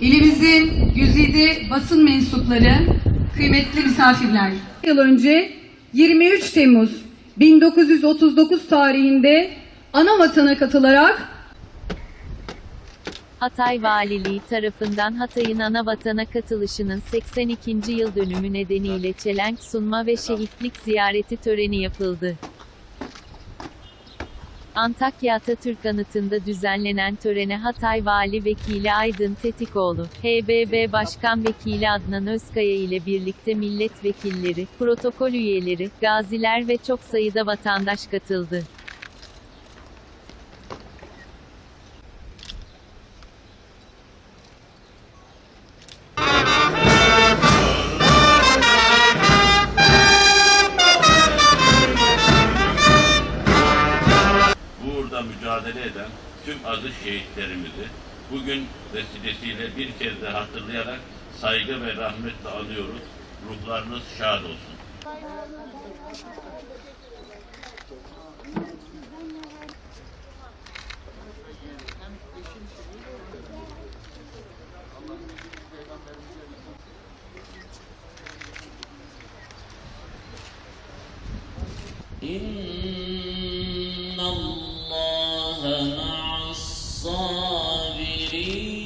ilimizin güzide basın mensupları, kıymetli misafirler. Yıl önce 23 Temmuz 1939 tarihinde ana vatana katılarak Hatay Valiliği tarafından Hatay'ın ana vatana katılışının 82. yıl dönümü nedeniyle çelenk sunma ve şehitlik ziyareti töreni yapıldı. Antakya Atatürk Anıtı'nda düzenlenen törene Hatay Vali Vekili Aydın Tetikoğlu, HBB Başkan Vekili Adnan Özkaya ile birlikte milletvekilleri, protokol üyeleri, gaziler ve çok sayıda vatandaş katıldı. Mücadele eden tüm aziz şehitlerimizi bugün vesilesiyle bir kez de hatırlayarak saygı ve rahmetle anıyoruz. Ruhlarınız şad olsun. إن be